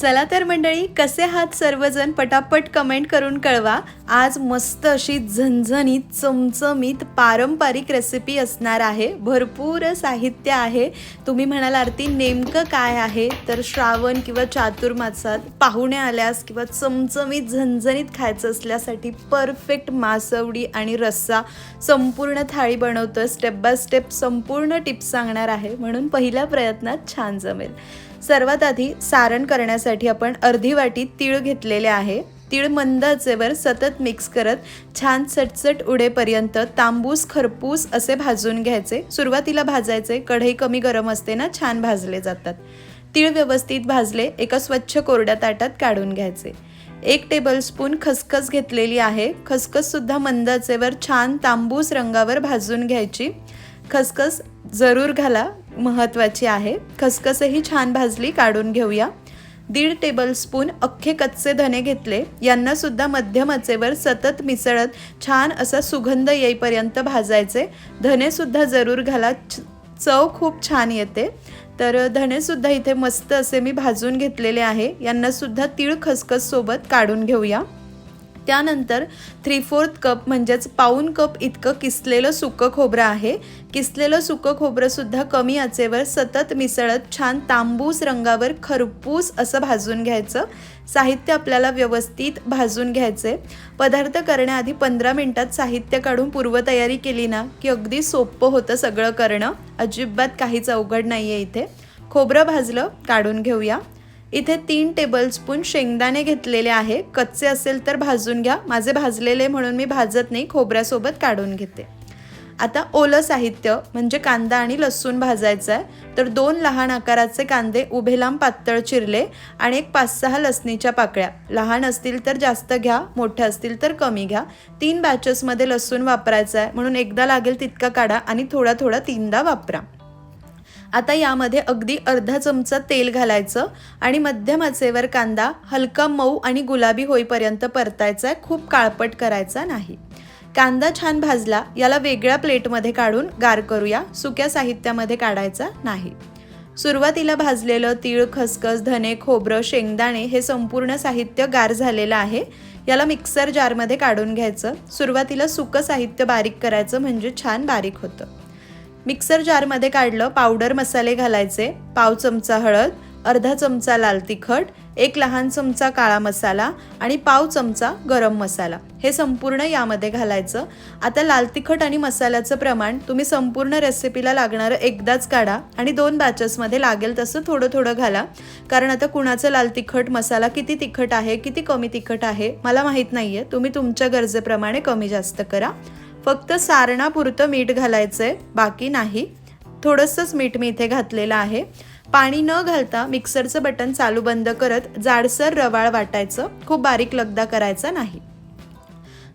चला तर मंडळी कसे आहात सर्वजण? पटापट कमेंट करून कळवा. आज मस्त अशी झणझणीत चमचमीत पारंपरिक रेसिपी असणार आहे. भरपूर साहित्य आहे. तुम्ही म्हणाल आरती नेमकं काय आहे? तर श्रावण किंवा चातुर्मासात पाहुणे आल्यास किंवा चमचमीत झणझणीत खायचं असल्यासाठी परफेक्ट मासवडी आणि रस्सा संपूर्ण थाळी बनवतं स्टेप बाय स्टेप संपूर्ण टिप्स सांगणार आहे. म्हणून पहिल्या प्रयत्नात छान जमेल. सर्वात आधी सारण करण्यासाठी आपण अर्धी वाटी तीळ घेतलेले आहे. तीळ मंद आचेवर सतत मिक्स करत छान सटसट उडेपर्यंत तांबूस खरपूस असे भाजून घ्यायचे. सुरुवातीला भाजायचे कढई कमी गरम असते ना छान भाजले जातात. तीळ व्यवस्थित भाजले एका स्वच्छ कोरड्या ताटात काढून घ्यायचे. एक टेबलस्पून खसखस घेतलेली आहे. खसखससुद्धा मंद आचेवर छान तांबूस रंगावर भाजून घ्यायची. खसखस जरूर घाला महत्त्वाची आहे. खसखसही छान भाजली काढून घेऊया. दीड टेबलस्पून अख्खे कच्चे धने घेतले. यांना सुद्धा मध्यम आचेवर सतत मिसळत छान असा सुगंध येईपर्यंत भाजायचे. धनेसुद्धा जरूर घाला. चव खूप छान येते. तर धनेसुद्धा इथे मस्त असे मी भाजून घेतलेले आहे. यांनासुद्धा तीळ खसखस सोबत काढून घेऊया. त्यानंतर थ्री फोर्थ कप म्हणजेच पाऊन कप इतकं किसलेलं सुकं खोबरं आहे. किसलेलं सुकं खोबरंसुद्धा कमी आचेवर सतत मिसळत छान तांबूस रंगावर खरपूस असं भाजून घ्यायचं. साहित्य आपल्याला व्यवस्थित भाजून घ्यायचे पदार्थ करण्याआधी पंधरा मिनटात साहित्य काढून पूर्वतयारी केली ना की अगदी सोपं होतं सगळं करणं. अजिबात काहीच अवघड नाही आहे इथे. खोबरं भाजलं काढून घेऊया. इथे तीन टेबलस्पून शेंगदाणे घेतलेले आहे. कच्चे असेल तर भाजून घ्या. माझे भाजलेले म्हणून मी भाजत नाही खोबऱ्यासोबत काढून घेते. आता ओलं साहित्य म्हणजे कांदा आणि लसूण भाजायचं आहे तर दोन लहान आकाराचे कांदे उभे लांब पातळ चिरले आणि एक पाच सहा लसणीच्या पाकळ्या. लहान असतील तर जास्त घ्या मोठ्या असतील तर कमी घ्या. तीन बॅचेसमध्ये लसूण वापरायचं आहे म्हणून एकदा लागेल तितका काढा आणि थोडा थोडा तीनदा वापरा. आता यामध्ये अगदी अर्धा चमचा तेल घालायचं आणि मध्यम आचेवर कांदा हलका मऊ आणि गुलाबी होईपर्यंत परतायचा आहे. खूप काळपट करायचा नाही. कांदा छान भाजला याला वेगळ्या प्लेटमध्ये काढून गार करूया. सुक्या साहित्यामध्ये काढायचा नाही. सुरुवातीला भाजलेलं तीळ खसखस धने खोबरं शेंगदाणे हे संपूर्ण साहित्य गार झालेलं आहे. याला मिक्सर जारमध्ये काढून घ्यायचं. सुरुवातीला सुकं साहित्य बारीक करायचं म्हणजे छान बारीक होतं. मिक्सर जारमध्ये काढलं पावडर मसाले घालायचे पाव चमचा हळद अर्धा चमचा लाल तिखट एक लहान चमचा काळा मसाला आणि पाव चमचा गरम मसाला. हे संपूर्ण यामध्ये घालायचं. आता लाल तिखट आणि मसाल्याचं प्रमाण तुम्ही संपूर्ण रेसिपीला लागणारं एकदाच काढा आणि दोन बॅचेसमध्ये लागेल तसं थोडं थोडं घाला. कारण आता कुणाचं लाल तिखट मसाला किती तिखट आहे किती कमी तिखट आहे मला माहीत नाही आहे तुम्ही तुमच्या गरजेप्रमाणे कमी जास्त करा. फक्त सारणापुरतं मीठ घालायचं आहे बाकी नाही. थोडंसंच मीठ मी इथे घातलेलं आहे. पाणी न घालता मिक्सरचं बटन चालू बंद करत जाडसर रवाळ वाटायचं. खूप बारीक लगदा करायचा नाही.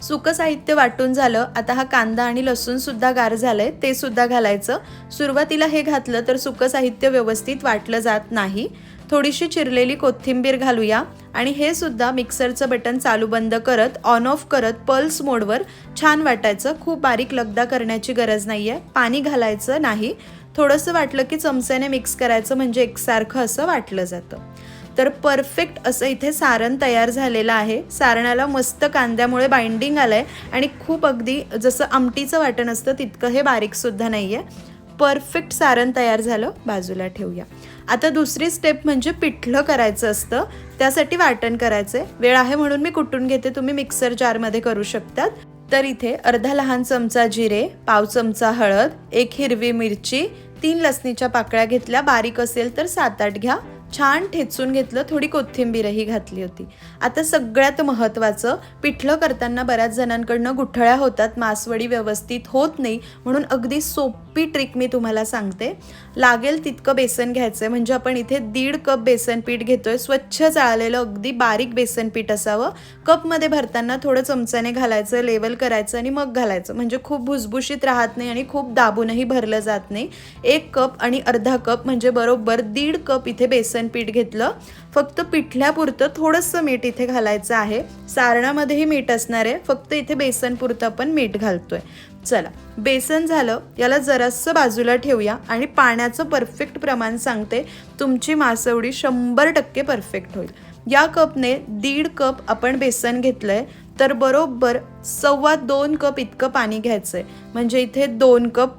सुकं साहित्य वाटून झालं आता हा कांदा आणि लसूण सुद्धा गार झालंय ते सुद्धा घालायचं. सुरुवातीला हे घातलं तर सुकं साहित्य व्यवस्थित वाटलं जात नाही. थोडीशी चिरलेली कोथिंबीर घालूया आणि हे सुद्धा मिक्सरचं बटन चालू बंद करत ऑन ऑफ करत पल्स मोडवर छान वाटायचं. खूप बारीक लगदा करण्याची गरज नाही आहे पाणी घालायचं नाही. थोडंसं वाटलं की चमच्याने मिक्स करायचं म्हणजे एकसारखं असं वाटलं जातं. तर परफेक्ट असं इथे सारण तयार झालेलं आहे. सारणाला मस्त कांद्यामुळे बाइंडिंग आलं आहे आणि खूप अगदी जसं आमटीचं वाटण असतं तितकं हे बारीकसुद्धा नाही आहे परफेक्ट सारण तयार झालं. बाजूला ठेवूया. आता दुसरी स्टेप म्हणजे पिठलं करायचं असतं. त्यासाठी वाटण करायचं आहे वेळ आहे म्हणून मी कुटून घेते. तुम्ही मिक्सर जारमध्ये करू शकतात. तर इथे अर्धा लहान चमचा जिरे पाव चमचा हळद एक हिरवी मिरची तीन लसणीच्या पाकळ्या घेतल्या. बारीक असेल तर सात आठ घ्या. छान ठेचून घेतलं थोडी कोथिंबीरही घातली होती. आता सगळ्यात महत्त्वाचं पिठलं करताना बऱ्याच जणांकडनं गुठळ्या होतात मासवडी व्यवस्थित होत नाही म्हणून अगदी सोपी ट्रिक मी तुम्हाला सांगते. लागेल तितकं बेसन घ्यायचं आहे म्हणजे आपण इथे दीड कप बेसन पीठ घेतोय स्वच्छ चाळलेलं अगदी बारीक बेसन पीठ असावं. कपमध्ये भरताना थोडं चमच्याने घालायचं लेवल करायचं आणि मग घालायचं. म्हणजे खूप भुसभुशीत राहत नाही आणि खूप दाबूनही भरलं जात नाही. एक कप आणि अर्धा कप म्हणजे बरोबर दीड कप इथे बेसन पीठ घेतलं. फक्त पिठल्यापुरतं थोडंसं मीठ इथे घालायचं आहे. सारणामध्येही मीठ असणार आहे. फक्त इथे बेसनपुरतं आपण मीठ घालतोय. चला बेसन झालं. याला जरासं बाजूला ठेवूया आणि पाण्याचं परफेक्ट प्रमाण सांगते. तुमची मासवडी शंभर टक्के परफेक्ट होईल. या कपने दीड कप आपण बेसन घेतलंय. तर बरोबर सव्वा दोन कप इतकं पाणी घ्यायचं आहे म्हणजे इथे दोन कप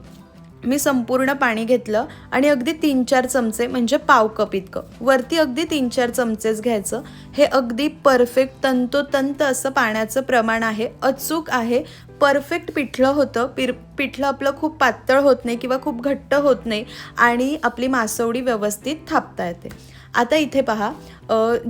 मी संपूर्ण पाणी घेतलं आणि अगदी तीन चार चमचे म्हणजे पाव कप इतकं. वरती अगदी तीन चार चमचेच घ्यायचं. हे अगदी परफेक्ट तंतोतंत असं पाण्याचं प्रमाण आहे. अचूक आहे. परफेक्ट पिठलं होतं. पिर पिठलं आपलं खूप पातळ होत नाही किंवा खूप घट्ट होत नाही आणि आपली मासवडी व्यवस्थित थापता येते. आता इथे पहा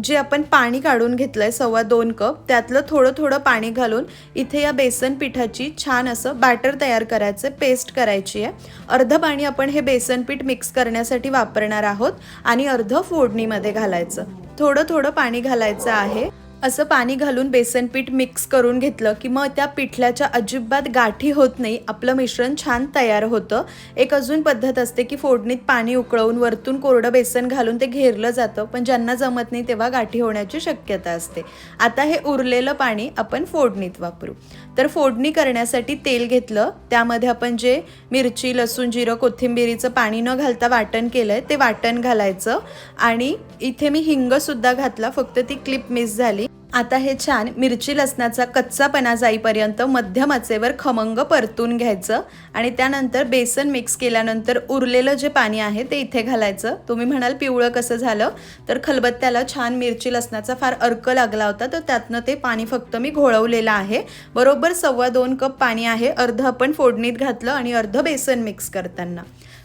जे आपण पाणी काढून घेतलं आहे सव्वा दोन कप त्यातलं थोडं थोडं पाणी घालून इथे या बेसन पिठाची छान असं बॅटर तयार करायचं पेस्ट करायची आहे. अर्ध पाणी आपण हे बेसन पीठ मिक्स करण्यासाठी वापरणार आहोत आणि अर्ध फोडणीमध्ये घालायचं. थोडं थोडं पाणी घालायचं आहे. असं पाणी घालून बेसन पीठ मिक्स करून घेतलं की मग त्या पिठल्याच्या अजिबात गाठी होत नाही. आपलं मिश्रण छान तयार होतं. एक अजून पद्धत असते की फोडणीत पाणी उकळवून वरतून कोरडं बेसन घालून ते घेरलं जातं पण ज्यांना जमत नाही तेव्हा गाठी होण्याची शक्यता असते. आता हे उरलेलं पाणी आपण फोडणीत वापरू. तर फोडणी करण्यासाठी तेल घेतलं. त्यामध्ये आपण जे मिरची लसूण जिरं कोथिंबिरीचं पाणी न घालता वाटण केलं आहे ते वाटण घालायचं. आणि इथे मी हिंगसुद्धा घातला फक्त ती क्लिप मिस झाली. आता हे छान मिरची लसणाचा कच्चापणा जाईपर्यंत मध्यम आचेवर खमंग परतून घ्यायचं आणि त्यानंतर बेसन मिक्स केल्यानंतर उरलेलं जे पाणी आहे ते इथे घालायचं. तुम्ही म्हणाल पिवळं कसं झालं तर खलबत्त्याला छान मिरची लसणाचा फार अर्क लागला होता तर त्यातनं ते पाणी फक्त मी घोळवलेलं आहे. बरोबर सव्वा दोन कप पाणी आहे अर्ध आपण फोडणीत घातलं आणि अर्ध बेसन मिक्स करताना.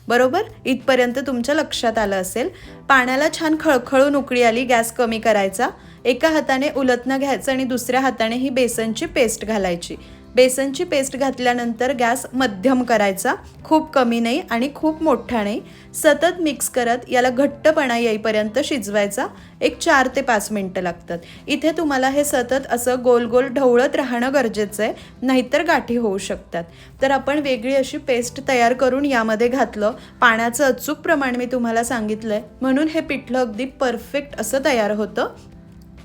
बरोबर? इथपर्यंत तुमच्या लक्षात आलं असेल. पाण्याला छान खळखळून उकळी आली गॅस कमी करायचा. एका हाताने उलटणं घ्यायचं आणि दुसऱ्या हाताने ही बेसनची पेस्ट घालायची. बेसनची पेस्ट घातल्यानंतर गॅस मध्यम करायचा. खूप कमी नाही आणि खूप मोठा नाही. सतत मिक्स करत याला घट्टपणा येईपर्यंत शिजवायचा. एक चार ते पाच मिनटं लागतात. इथे तुम्हाला हे सतत असं गोल गोल ढवळत राहणं गरजेचं आहे. नाहीतर गाठी होऊ शकतात. तर आपण वेगळी अशी पेस्ट तयार करून यामध्ये घातलं. पाण्याचं अचूक प्रमाण मी तुम्हाला सांगितलं आहे म्हणून हे पिठलं अगदी परफेक्ट असं तयार होतं.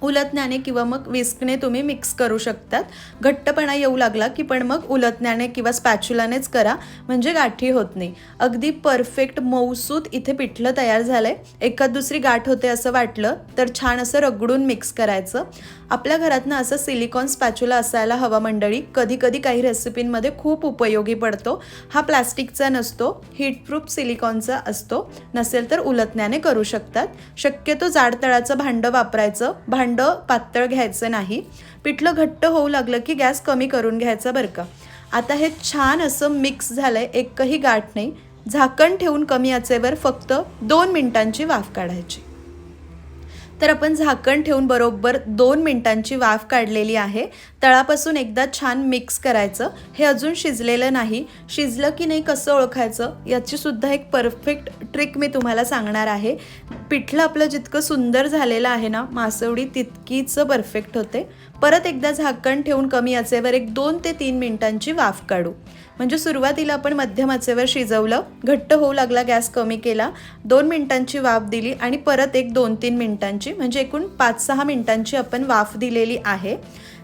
उलतण्याने किंवा मग विस्कने तुम्ही मिक्स करू शकतात. घट्टपणा येऊ लागला की पण मग उलतण्याने किंवा स्पॅच्युलानेच करा म्हणजे गाठी होत नाही. अगदी परफेक्ट मऊसूत इथे पिठलं तयार झालंय. एखाद दुसरी गाठ होते असं वाटलं तर छान असं रगडून मिक्स करायचं. आपल्या घरातनं असं सिलिकॉन स्पॅच्युला असायला हवा मंडळी. कधी कधी काही रेसिपींमध्ये खूप उपयोगी पडतो. हा प्लास्टिकचा नसतो हीटप्रूफ सिलिकॉनचा असतो. नसेल तर उलतण्याने करू शकतात. शक्यतो जाड तळाचं भांडं वापरायचं. भांड पातळ घ्यायचं नाही. पिठलं घट्ट होऊ लागलं की गॅस कमी करून घ्यायचा बरं का. आता हे छान असं मिक्स झालंय एकही गाठ नाही. झाकण ठेवून कमी आचेवर फक्त दोन मिनिटांची वाफ काढायची. तर आपण झाकण ठेवून बरोबर दोन मिनिटांची वाफ काढलेली आहे. तळापासून एकदा छान मिक्स करायचं. हे अजून शिजलेलं नाही. शिजलं की नाही कसं ओळखायचं? याचीसुद्धा एक परफेक्ट ट्रिक मी तुम्हाला सांगणार आहे. पिठलं आपलं जितकं सुंदर झालेलं आहे ना मासवडी तितकीच परफेक्ट होते. परत एकदा झाकण ठेवून कमी आचेवर एक दोन ते तीन मिनिटांची वाफ काढू. म्हणजे सुरुवातीला आपण मध्यम आचेवर शिजवलं घट्ट होऊ लागला गॅस कमी केला दोन मिनिटांची वाफ दिली आणि परत एक दोन तीन मिनिटांची म्हणजे एकूण पाच सहा मिनिटांची आपण वाफ दिलेली आहे.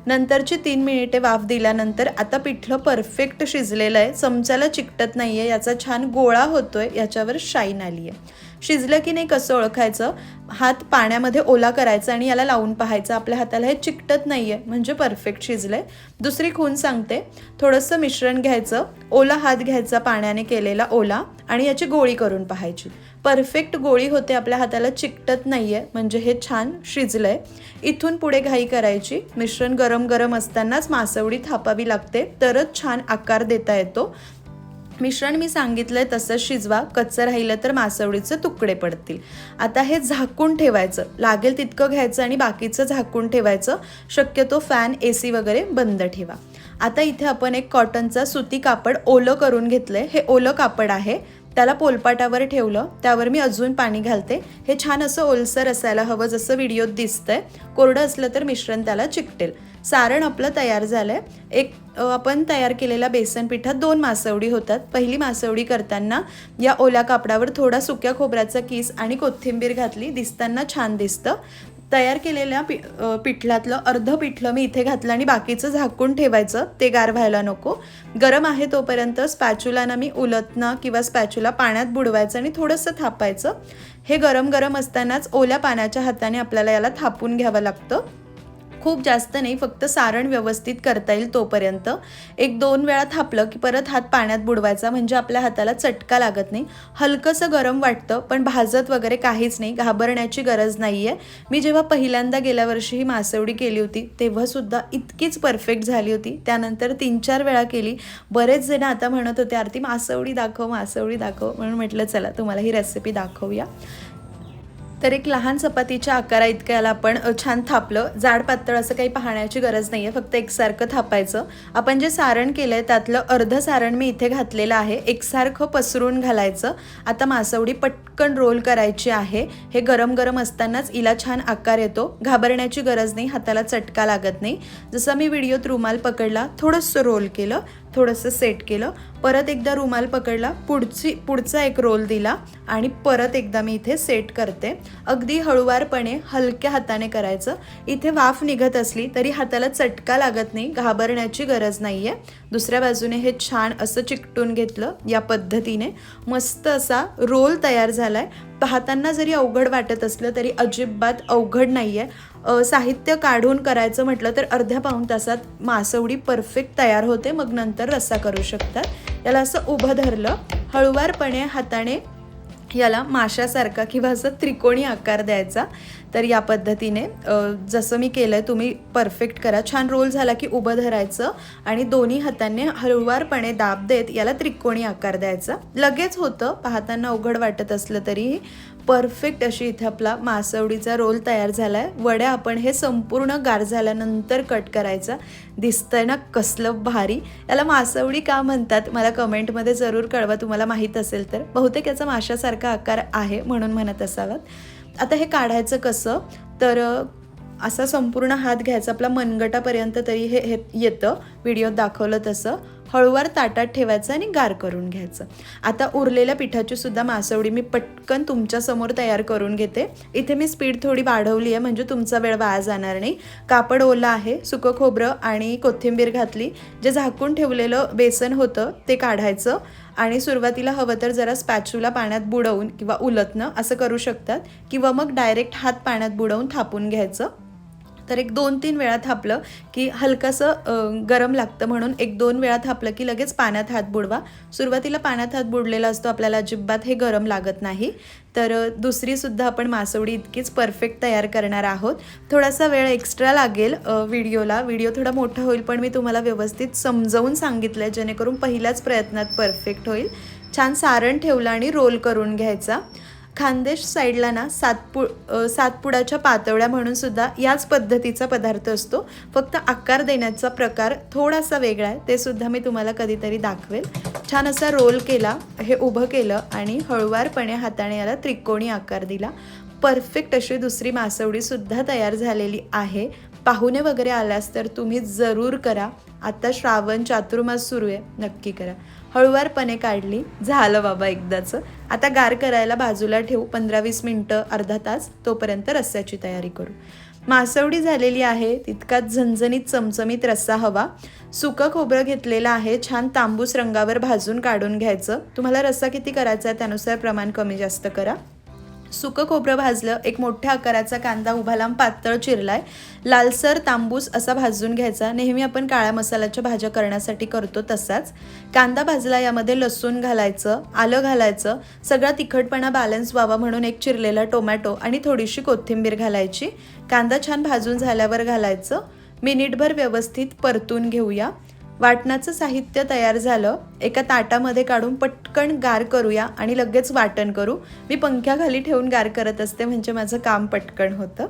नंतरची तीन मिनिटे वाफ दिल्यानंतर आता पिठलं परफेक्ट शिजलेलं आहे. चमच्याला चिकटत नाही आहे याचा छान गोळा होतोय. याच्यावर शाईन आली आहे शिजलं की नाही कसं ओळखायचं? हात पाण्यामध्ये ओला करायचा आणि याला लावून पाहायचं. आपल्या हाताला हे चिकटत नाही आहे म्हणजे परफेक्ट शिजलंय. दुसरी खून सांगते. थोडंसं मिश्रण घ्यायचं. ओला हात घ्यायचा पाण्याने केलेला ओला आणि याची गोळी करून पाहायची. परफेक्ट गोळी होते आपल्या हाताला चिकटत नाही आहे म्हणजे हे छान शिजलंय. इथून पुढे घाई करायची. मिश्रण गरम गरम असतानाच मासवडी थापावी लागते. तरच छान आकार देता येतो. मिश्रण मी सांगितलंय तसंच शिजवा. कच्चं राहिलं तर मासवडीचे तुकडे पडतील. आता हे झाकून ठेवायचं. लागेल तितकं घ्यायचं आणि बाकीचं झाकून ठेवायचं. शक्यतो फॅन ए सी वगैरे बंद ठेवा. आता इथे आपण एक कॉटनचा सुती कापड ओलं करून घेतलंय. हे ओलं कापड आहे. त्याला पोलपाटावर ठेवलं. त्यावर मी अजून पाणी घालते. हे छान असं ओलसर असायला हवं जसं व्हिडिओत दिसतंय. कोरडं असलं तर मिश्रण त्याला चिकटेल. सारण आपलं तयार झालंय. एक आपण तयार केलेल्या बेसन पिठात दोन मासवडी होतात. पहिली मासवडी करताना या ओल्या कापडावर थोडा सुक्या खोबऱ्याचा किस आणि कोथिंबीर घातली. दिसताना छान दिसतं. तयार केलेल्या पि पिठल्यातलं अर्ध पिठलं मी इथे घातलं आणि बाकीचं झाकून ठेवायचं. ते गार व्हायला नको. गरम आहे तोपर्यंत स्पॅच्युलानं मी उलतनं किंवा स्पॅच्युला पाण्यात बुडवायचं आणि थोडंसं थापायचं. हे गरम गरम असतानाच ओल्या पाण्याच्या हाताने आपल्याला याला थापून घ्यावं लागतं. खूप जास्त नाही फक्त सारण व्यवस्थित करता येईल तोपर्यंत. एक दोन वेळा थापलं की परत हात पाण्यात बुडवायचा म्हणजे आपल्या हाताला चटका लागत नाही. हलकंसं गरम वाटतं पण भाजत वगैरे काहीच नाही घाबरण्याची गरज नाही आहे मी जेव्हा पहिल्यांदा गेल्या वर्षी ही मासवडी केली होती तेव्हासुद्धा इतकीच परफेक्ट झाली होती. त्यानंतर तीन चार वेळा केली. बरेच जण आता म्हणत होते आरती मासवडी दाखव मासवडी दाखव. म्हणून म्हटलं चला तुम्हाला ही रेसिपी दाखवूया. तर एक लहान चपातीच्या आकारा इतक्याला आपण छान थापलं. जाड पातळ असं काही पाहण्याची गरज नाही आहे फक्त एकसारखं थापायचं. आपण जे सारण केलं आहे त्यातलं अर्ध सारण मी इथे घातलेलं आहे. एकसारखं पसरून घालायचं. आता मासवडी पटकन रोल करायची आहे. हे गरम गरम असतानाच इला छान आकार येतो. घाबरण्याची गरज नाही हाताला चटका लागत नाही. जसं मी व्हिडिओत रुमाल पकडला थोडंसं रोल केलं. थोडंसं सेट केलं. परत एकदा रुमाल पकडला. पुढची पुढचा एक रोल दिला आणि परत एकदा मी इथे सेट करते. अगदी हळुवारपणे हलक्या हाताने करायचं. इथे वाफ निघत असली तरी हाताला चटका लागत नाही घाबरण्याची गरज नाही आहे दुसऱ्या बाजूने हे छान असं चिकटून घेतलं या पद्धतीने. मस्त असा रोल तयार झाला आहे पाहताना जरी अवघड वाटत असलं तरी अजिबात अवघड नाही आहे साहित्य काढून करायचं म्हटलं तर अर्ध्या पाऊण तासात मासवडी परफेक्ट तयार होते. मग नंतर रस्सा करू शकतात. याला असं उभं धरलं. हळुवारपणे हाताने याला माशासारखा किंवा असं त्रिकोणी आकार द्यायचा. तर या पद्धतीने जसं मी केलं आहे तुम्ही परफेक्ट करा. छान रोल झाला की उभं धरायचं आणि दोन्ही हातांनी हळुवारपणे दाब देत याला त्रिकोणी आकार द्यायचा. लगेच होतं पाहताना अवघड वाटत असलं तरीही परफेक्ट अशी इथे आपला मासवडीचा रोल तयार झाला आहे वड्या आपण हे संपूर्ण गार झाल्यानंतर कट करायचा. दिसतंय ना कसलं भारी. याला मासवडी का म्हणतात मला कमेंटमध्ये जरूर कळवा. तुम्हाला माहीत असेल तर. बहुतेक याचा माशासारखा आकार आहे म्हणून म्हणत असावात आता हे काढायचं कसं? तर असा संपूर्ण हात घ्यायचा. आपला मनगटापर्यंत तरी हे हे येतं. व्हिडिओत दाखवलं तसं. हळूवार ताटात ठेवायचं आणि गार करून घ्यायचं. आता उरलेल्या पिठाची सुद्धा मासवडी मी पटकन तुमच्यासमोर तयार करून घेते. इथे मी स्पीड थोडी वाढवली आहे म्हणजे तुमचा वेळ वाया जाणार नाही. कापड ओला आहे सुकं खोबरं आणि कोथिंबीर घातली. जे झाकून ठेवलेलं बेसन होतं ते काढायचं. आणि सुरुवातीला हवं तर जरा स्पॅच्युला पाण्यात बुडवून किंवा उलतणं असं करू शकतात. किंवा मग डायरेक्ट हात पाण्यात बुडवून थापून घ्यायचं. तर एक दोन तीन वेळा थापलं की हलकंसं गरम लागतं म्हणून एक दोन वेळा थापलं की लगेच पाण्यात हात बुडवा. सुरुवातीला पाण्यात हात बुडलेला असतो आपल्याला अजिबात हे गरम लागत नाही. तर दुसरीसुद्धा आपण मासवडी इतकीच परफेक्ट तयार करणार आहोत. थोडासा वेळ एक्स्ट्रा लागेल व्हिडिओला. व्हिडिओ थोडा मोठा होईल पण मी तुम्हाला व्यवस्थित समजावून सांगितलं आहे जेणेकरून पहिल्याच प्रयत्नात परफेक्ट होईल. छान सारण ठेवलं आणि रोल करून घ्यायचा. खानदेश साईडला ना सातपु सातपुडाच्या पातवड्या म्हणून सुद्धा याच पद्धतीचा पदार्थ असतो. फक्त आकार देण्याचा प्रकार थोडासा वेगळा आहे. ते सुद्धा मी तुम्हाला कधीतरी दाखवेल. छान असा रोल केला हे उभं केलं आणि हळुवारपणे हाताने याला त्रिकोणी आकार दिला. परफेक्ट अशी दुसरी मासवडीसुद्धा तयार झालेली आहे. पाहुणे वगैरे आल्यास तर तुम्ही जरूर करा. आता श्रावण चातुर्मास सुरू आहे. नक्की करा. हळुवारपणे काढली. झालं बाबा एकदाचं. आता गार करायला बाजूला ठेवू पंधरा वीस मिनटं अर्धा तास तोपर्यंत रस्स्याची तयारी करू. मासवडी झालेली आहे तितकाच झणझणीत चमचमीत रस्सा हवा. सुकं खोबरं घेतलेलं आहे छान तांबूस रंगावर भाजून काढून घ्यायचं. तुम्हाला रस्सा किती करायचा आहे त्यानुसार प्रमाण कमी जास्त करा. सुकं खोबरं भाजलं एक मोठ्या आकाराचा कांदा उभा लांब पातळ चिरलाय. लालसर तांबूस असा भाजून घ्यायचा. नेहमी आपण काळ्या मसाल्याच्या भाज्या करण्यासाठी करतो तसाच. कांदा भाजला यामध्ये लसूण घालायचं आलं घालायचं. सगळा तिखटपणा बॅलन्स व्हावा म्हणून एक चिरलेला टोमॅटो आणि थोडीशी कोथिंबीर घालायची. कांदा छान भाजून झाल्यावर घालायचं. मिनिटभर व्यवस्थित परतून घेऊया. वाटणाचं साहित्य तयार झालं. एका ताटामध्ये काढून पटकन गार करूया आणि लगेच वाटण करू. मी पंख्याखाली ठेवून गार करत असते म्हणजे माझं काम पटकन होतं.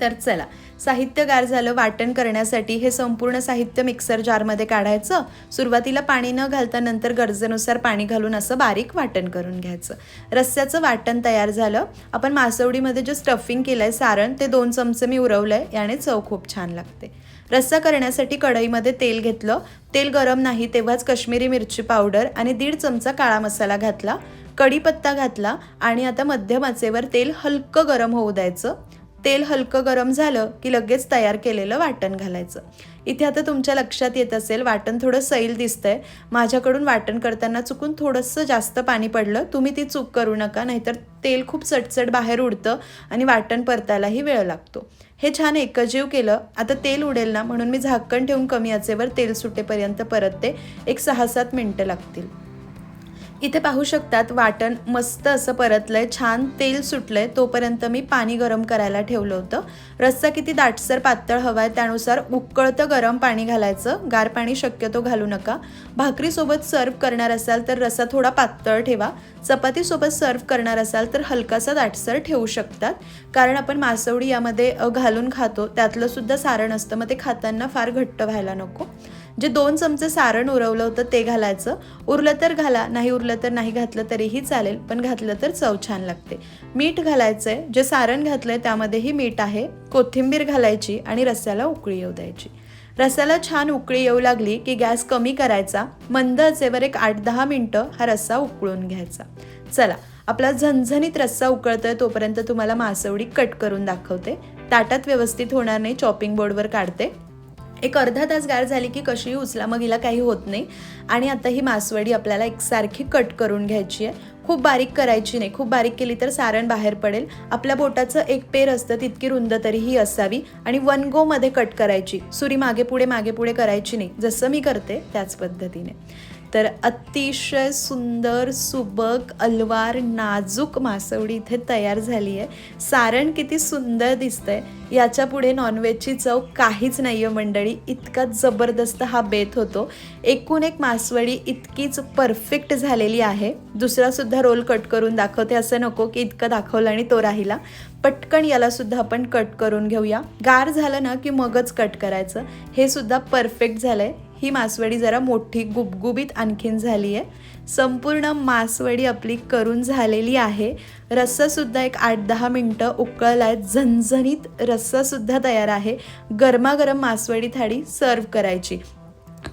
तर चला साहित्य गार झालं वाटण करण्यासाठी हे संपूर्ण साहित्य मिक्सर जारमध्ये काढायचं. सुरुवातीला पाणी न घालता नंतर गरजेनुसार पाणी घालून असं बारीक वाटण करून घ्यायचं. रस्स्याचं वाटण तयार झालं. आपण मासवडीमध्ये जे स्टफिंग केलं आहे सारण ते दोन चमचे मी उरवलं आहे याने चव खूप छान लागते. रस्सा करण्यासाठी कढईमध्ये तेल घेतलं. तेल गरम नाही तेव्हाच काश्मीरी मिरची पावडर आणि दीड चमचा काळा मसाला घातला. कढीपत्ता घातला आणि आता मध्यम आचेवर तेल हलकं गरम होऊ द्यायचं. तेल हलकं गरम झालं की लगेच तयार केलेलं वाटण घालायचं. इथे आता तुमच्या लक्षात येत असेल वाटण थोडं सैल दिसतंय. माझ्याकडून वाटण करताना चुकून थोडंसं जास्त पाणी पडलं. तुम्ही ती चूक करू नका नाहीतर तेल खूप चटचट बाहेर उडतं आणि वाटण परतायलाही वेळ लागतो. हे छान एकजीव केलं. आता तेल उडेल ना म्हणून मी झाकण ठेवून कमी आचेवर तेल सुटेपर्यंत परतते. एक सहा सात मिनटं लागतील. इथे पाहू शकतात वाटण मस्त असं परतलंय छान तेल सुटलंय तोपर्यंत मी पाणी गरम करायला ठेवलं होतं. रस्सा किती दाटसर पातळ हवा आहे त्यानुसार उकळतं गरम पाणी घालायचं गार पाणी शक्यतो घालू नका. भाकरीसोबत सर्व करणार असाल तर रस्सा थोडा पातळ ठेवा. चपातीसोबत सर्व करणार असाल तर हलकासा दाटसर ठेवू शकतात. कारण आपण मासवडी यामध्ये घालून खातो त्यातलं सुद्धा सारण असतं मग ते खाताना फार घट्ट व्हायला नको. जे दोन चमचे सारण उरवलं होतं ते घालायचं. उरलं तर घाला नाही उरलं तर नाही घातलं तरीही चालेल पण घातलं तर चव छान लागते. मीठ घालायचंय जे सारण घातलंय त्यामध्येही मीठ आहे कोथिंबीर घालायची आणि रस्स्याला उकळी येऊ द्यायची. रस्स्याला छान उकळी येऊ लागली की गॅस कमी करायचा मंद असेवर एक आठ दहा मिनटं हा रस्सा उकळून घ्यायचा. चला आपला झणझणीत रस्सा उकळतोय तोपर्यंत तुम्हाला मासवडी कट करून दाखवते. ताटात व्यवस्थित होणार नाही चॉपिंग बोर्डवर काढते. एक अर्धा तास गार झाली की कशीही उचला मग हिला काही होत नाही. आणि आता ही मासवडी आपल्याला एकसारखी कट करून घ्यायची आहे. खूप बारीक करायची नाही. खूप बारीक केली तर सारण बाहेर पडेल. आपल्या बोटाचं एक पेर असतं तितकी रुंद तरीही असावी. आणि वन गोमध्ये कट करायची. सुरी मागे पुढे मागे पुढे करायची नाही. जसं मी करते त्याच पद्धतीने. तर अतिशय सुंदर सुबक अलवार नाजूक मासवडी इथे तयार झाली आहे. सारण किती सुंदर दिसतंय. याच्यापुढे नॉनव्हेजची चव काहीच नाही आहे मंडळी. इतका जबरदस्त हा बेत होतो. एकूण एक मासवडी इतकीच परफेक्ट झालेली आहे. दुसरासुद्धा रोल कट करून दाखवते. असं नको की इतकं दाखवलं आणि तो राहिला. पटकन यालासुद्धा आपण कट करून घेऊया. गार झालं ना की मगच कट करायचं. हे सुद्धा परफेक्ट झालं आहे ही मासवडी जरा मोठी गुबगुबीत आणखीन झाली आहे संपूर्ण मासवडी आपली करून झालेली आहे. रस्सासुद्धा एक आठ दहा मिनटं उकळला आहे झणझणीत रस्सासुद्धा तयार आहे. गरमागरम मासवडी थाळी सर्व करायची.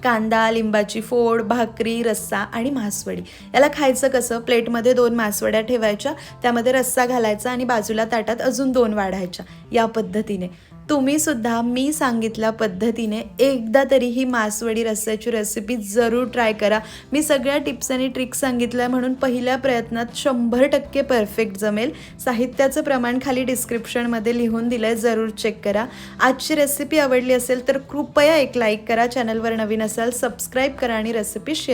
कांदा लिंबाची फोड भाकरी रस्सा आणि मासवडी. याला खायचं कसं? प्लेटमध्ये दोन मासवड्या ठेवायच्या त्यामध्ये रस्सा घालायचा आणि बाजूला ताटात अजून दोन वाढायच्या. या पद्धतीने. तुम्ही सुद्धा मी सांगितल्या पद्धतीने एकदा तरी ही मासवडी रस्स्याची रेसिपी जरूर ट्राय करा. मी सगळ्या टिप्स आणि ट्रिक्स सांगितल्या म्हणून पहिल्या प्रयत्नात शंभर टक्के परफेक्ट जमेल. साहित्याचं प्रमाण खाली डिस्क्रिप्शनमध्ये लिहून दिलं आहे जरूर चेक करा. आजची रेसिपी आवडली असेल तर कृपया एक लाईक करा. चॅनलवर नवीन असाल सबस्क्राईब करा आणि रेसिपी शेअर